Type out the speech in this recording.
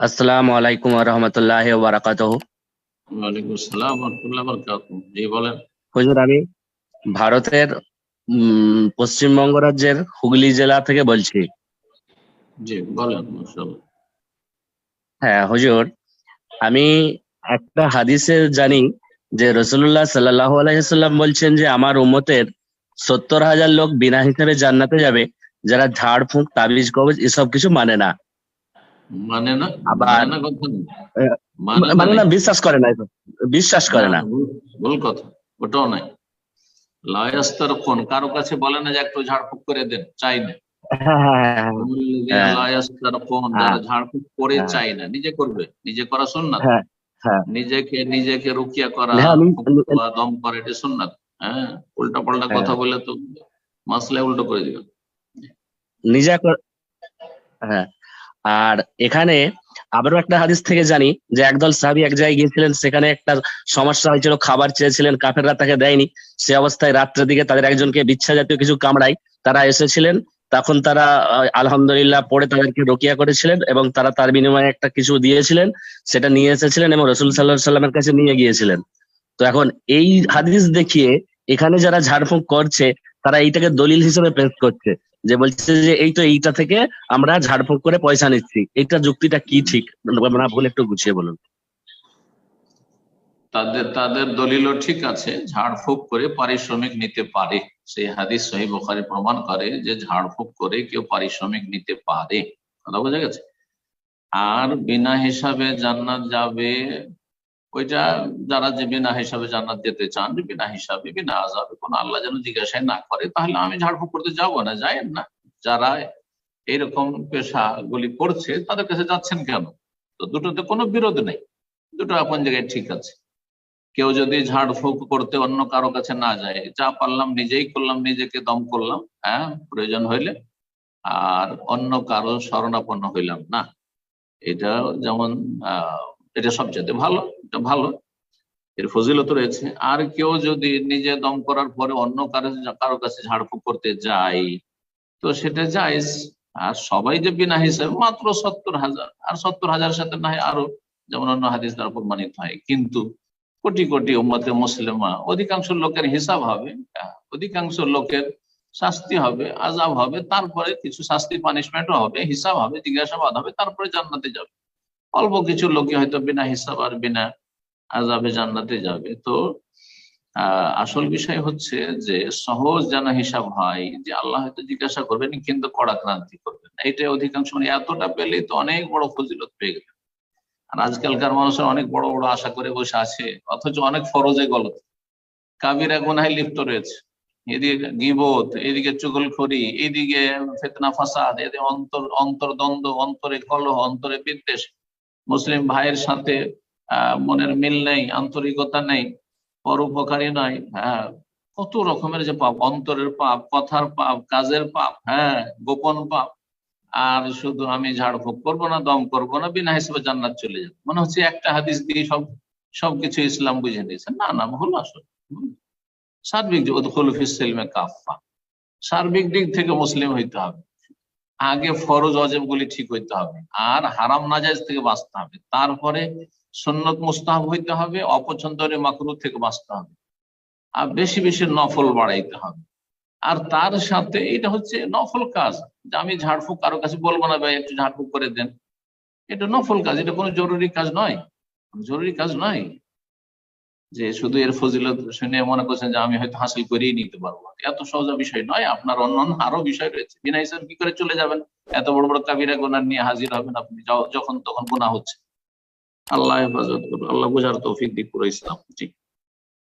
আসসালামু আলাইকুম রহমতুল্লাহ বরকাতুহ। জি বলেন। হুজুর আমি ভারতের পশ্চিমবঙ্গ রাজ্যের হুগলি জেলা থেকে বলছি। জি বলেন মাশাআল্লাহ। হ্যাঁ হুজুর আমি একটা হাদিসে জানি যে রসুল্লাহ সাল্লাহ আলাইসাল্লাম বলছেন যে আমার উম্মতের সত্তর হাজার লোক বিনা হিসেবে জান্নাতে যাবে যারা ঝাড় ফুঁক তাবিজ কবজ এসব কিছু মানে না। মানে না আবার- মানে না না। না না বিশ্বাস করে না। বিশ্বাস করে না ভুল- কথা ওটাও নাই লায়াস্তার কোন কারও কাছে বলে না যে একটু ঝাড়ফুঁক করে দেন চাই না হ্যাঁ হ্যাঁ হ্যাঁ। লায়াস্তার কোন। যারা ঝাড়ফুঁক করে। চাই না নিজে করবে নিজে করা হ্যাঁ, হ্যাঁ। নিজেকে নিজেকে রুকিয়া করা দম করা এটা সুন্নাত হ্যাঁ উল্টা পাল্টা। কথা বলে তো মাসলে উল্টো করে দিবে নিজে হ্যাঁ আর এখানে আবারও একটা হাদিস থেকে জানি যে একদল সাহাবী এক জায়গায় গিয়েছিলেন, সেখানে একটা সমস্যা হয়েছিল, খাবার চেয়েছিলেন, কাফেররা তাকে দেয়নি। সে অবস্থায় রাত্রের দিকে তাদের একজনকে বিচ্ছা জাতীয় কিছু কামড়াই তারা এসেছিলেন, তখন তারা আলহামদুলিল্লাহ পড়ে তাদেরকে রোকিয়া করেছিলেন এবং তারা তার বিনিময়ে একটা কিছু দিয়েছিলেন, সেটা নিয়ে এসেছিলেন এবং রসুল সাল্লাহ সাল্লামের কাছে নিয়ে গিয়েছিলেন। তো এখন এই হাদিস দেখিয়ে এখানে যারা ঝাড়ফুঁক করছে, তারা এইটাকে দলিল হিসেবে পেশ করছে। যে বলছে যে এই তো এইটা থেকে আমরা ঝাড়ফুঁক করে পয়সা নিচ্ছি। এইটা যুক্তিটা কি ঠিক? না ভুল, একটু গুছিয়ে বলুন। তাদের তাদের দলিলও ঠিক আছে, ঝাড়ফুঁক করে পারিশ্রমিক নিতে পারে। সেই হাদিস সহি বোখারি প্রমাণ করে যে ঝাড়ফুঁক করে কেউ পারিশ্রমিক নিতে পারে। কথা বোঝা গেছে? আর বিনা হিসাবে জান্নাত যাবে ওইটা যারা যে বিনা হিসাবে জান্নাত যেতে চান, বিনা হিসাবে, বিনা আজাবে কোনো আল্লাহ যেন জিজ্ঞাসাই না করে, তাহলে আমি ঝাড়ফুঁক করতে যাব না যাই না। যারা এইরকম পেশাগুলি করছে, তাদের কাছে যাচ্ছেন কেন? তো দুটোতে কোনো বিরোধ নেই, দুটো আপন জায়গায় ঠিক আছে। কেউ যদি ঝাড়ফুঁক করতে অন্য কারও কাছে না যায়, যা পারলাম নিজেই করলাম, নিজেকে দম করলাম হ্যাঁ প্রয়োজন হইলে, আর অন্য কারও শরণাপন্ন হইলাম না। এটা যেমন, আহ, এটা সবচেয়ে ভালো। এটা ভালো, এর ফজিলত রয়েছে। আর কেউ যদি নিজে দম করার পরে অন্য কারও কারও কাছে ঝাড়ফুঁক করতে যায়, তো সেটা জায়েজ। আর সবাই যে বিনা হিসাবে মাত্র সত্তর হাজার, আর সত্তর হাজার সাথে না হয় আরও, যেমন অন্য হাদিস দ্বারা প্রমাণিত হয়। কিন্তু কোটি কোটি উম্মতে মুসলিমা, অধিকাংশ লোকের হিসাব হবে অধিকাংশ লোকের শাস্তি হবে আজাব হবে, তারপরে কিছু শাস্তি পানিশমেন্টও হবে, হিসাব হবে, জিজ্ঞাসাবাদ হবে, তারপরে জান্নাতে যাবে। অল্প কিছু লোকে হয়তো বিনা হিসাব আর বিনা আজাবে জান্নাতে যাবে। তো আসল বিষয় হচ্ছে যে সহজ যেন হিসাব হয় যে আল্লাহ হয়তো জিজ্ঞাসা করবেন, কিন্তু কড়া ক্রান্তি করবেন এটা অধিকাংশ মানে এতটা পেলেই তো অনেক বড় ফজিলত পেয়ে গেলেন। আর আজকালকার মানুষের অনেক বড় বড় আশা করে বসে আছে, অথচ অনেক ফরজে গলত। কাবিরা গুনায় লিপ্ত রয়েছে। এদিকে গিবত, এদিকে চুগলখড়ি, এদিকে ফেতনা ফাসাদ, এদিকে অন্তর, অন্তর্দ্বন্দ্ব, অন্তরে কলহ, অন্তরে বিদ্বেষ। মুসলিম ভাইয়ের সাথে মনের মিল নেই, আন্তরিকতা নেই, পরোপকারী নয়। হ্যাঁ কত রকমের যে পাপ, অন্তরের পাপ, কথার পাপ, কাজের পাপ হ্যাঁ গোপন পাপ। আর শুধু আমি ঝাড়ফুঁক করব না, দম করব না, বিনা হিসেবে জান্নাত চলে যাবে। মনে হচ্ছে একটা হাদিস দিয়ে সব, সবকিছু ইসলাম বুঝে নিয়েছে। না না, ভুল আসলে। সার্বিক ফিসিলমে কাফা সার্বিক দিক থেকে মুসলিম হইতে হবে। আগে ফরজ অজেব গুলি ঠিক হইতে হবে। আর হারাম নাজাইজ থেকে বাঁচতে হবে। তারপরে সুন্নত মুস্তাহাব হইতে হবে, অপছন্দনীয় মাকরু থেকে বাঁচতে হবে। আর বেশি বেশি নফল বাড়াইতে হবে। আর তার সাথে এটা হচ্ছে নফল কাজ। যে আমি ঝাড়ফুঁক কারও কাছে বলব না, ভাই, একটু ঝাড়ফুঁক করে দেন। এটা নফল কাজ। এটা কোনো জরুরি কাজ নয়। জরুরি কাজ নয় যে শুধু এর ফজিলত শুনে মনে করছেন যে আমি হয়তো হাসিল করেই নিতে পারব এত সহজ বিষয় নয়। আপনার অন্যান্য আরও বিষয় রয়েছে। বিনা হিসাবে কি করে চলে যাবেন? এত বড় বড় কাবিরা গোনার নিয়ে হাজির হবেন আপনি যখন তখন গোনা হচ্ছে। আল্লাহ হেফাজত করুন। আল্লাহ বোঝার তৌফিক দিক ইসলাম। জি।